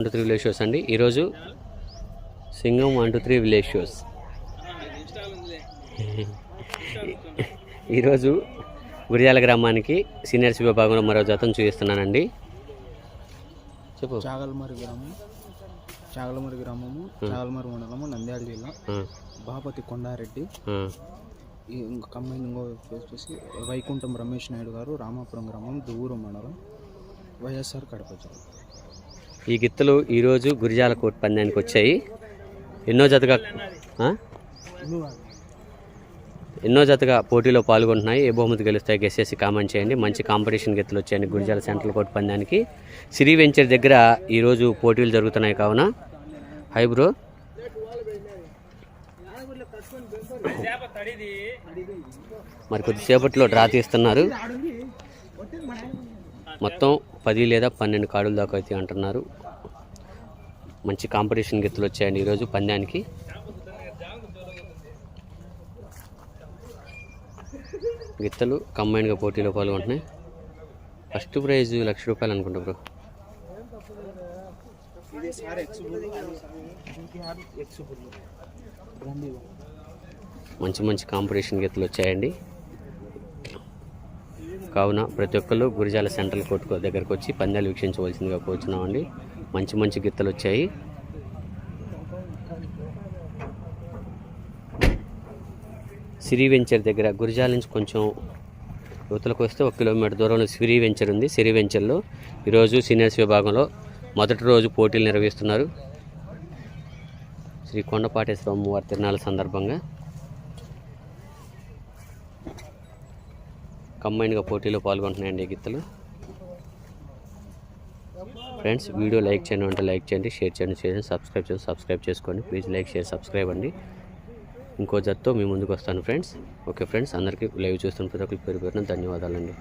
One two three village shows అండి. ఈరోజు Singam one two three village shows. ఈరోజు గురిజాల గ్రామానికి సీనియర్స్ విభాగంలో మరో జతం చూపిస్తున్నానండి. చెప్పు. చాగల్మరి గ్రామం చాగలమరి గ్రామము చాగలమరి మండలము నంద్యాల జిల్లా. బాపతి కొండారెడ్డి. ఆ, ఈ ఇంకో వచ్చేసి వైకుంఠం రమేష్ నాయుడు గారు రామాపురం గ్రామం దువ్వూరు మండలం వైఎస్ఆర్ కడప జిల్లా. ఈ గిత్తలు ఈరోజు గురిజాల కోట్ పందానికి వచ్చాయి. ఎన్నో జతగా ఎన్నో జతగా పోటీలో పాల్గొంటున్నాయి. ఏ బహుమతి గెలుస్తాయి గెసేసి కామెంట్ చేయండి. మంచి కాంపిటీషన్ గెత్తులు వచ్చాయండి గురిజాల సెంట్రల్ కోర్టు పందానికి. సిరి వెంచర్ దగ్గర ఈరోజు పోటీలు జరుగుతున్నాయి కావున. Hi bro. మరి కొద్దిసేపట్లో డ్రా తీస్తున్నారు. మొత్తం పది లేదా పన్నెండు కాడుల దాకా అయితే అంటున్నారు. మంచి కాంపిటీషన్ గెత్తులు వచ్చాయండి ఈరోజు పందానికి గిత్తలు కంబైన్గా పోటీలో పాల్గొంటున్నాయి. ఫస్ట్ ప్రైజ్ లక్ష రూపాయలు అనుకుంటా బ్రో. మంచి మంచి కాంపిటీషన్ గెత్తులు వచ్చాయండి. కావున ప్రతి ఒక్కళ్ళు గురిజాల సెంట్రల్ కోర్టు దగ్గరకు వచ్చి పందాలు వీక్షించవలసిందిగా కోరుచున్నామండి. మంచి మంచి గిత్తలు వచ్చాయి. సిరి వెంచర్ దగ్గర గురిజాల నుంచి కొంచెం యువతలకు వస్తే ఒక కిలోమీటర్ దూరంలో సిరి వెంచర్ ఉంది. సిరి వెంచర్లో ఈరోజు సీనియర్స్ విభాగంలో మొదటి రోజు పోటీలు నిర్వహిస్తున్నారు. శ్రీ కొండపాటేశ్వర అమ్మవారి తిరునాళ్ళ సందర్భంగా. కంబైన్గా పోటీలో పాల్గొంటున్నాయండి ఈ గిత్తలు. ఫ్రెండ్స్ వీడియో లైక్ చేయండి అంటే లైక్ చేయండి షేర్ చేయండి చేయండి సబ్స్క్రైబ్ చేయండి సబ్స్క్రైబ్ చేసుకోండి. ప్లీజ్ లైక్ షేర్ సబ్స్క్రైబ్ అండి. ఇంకో జత్తో మీ ముందుకు వస్తాను ఫ్రెండ్స్. ఓకే ఫ్రెండ్స్ అందరికీ లైవ్ చూస్తున్న ప్రతి ఒక్కరికి పేరు పేరున ధన్యవాదాలండి.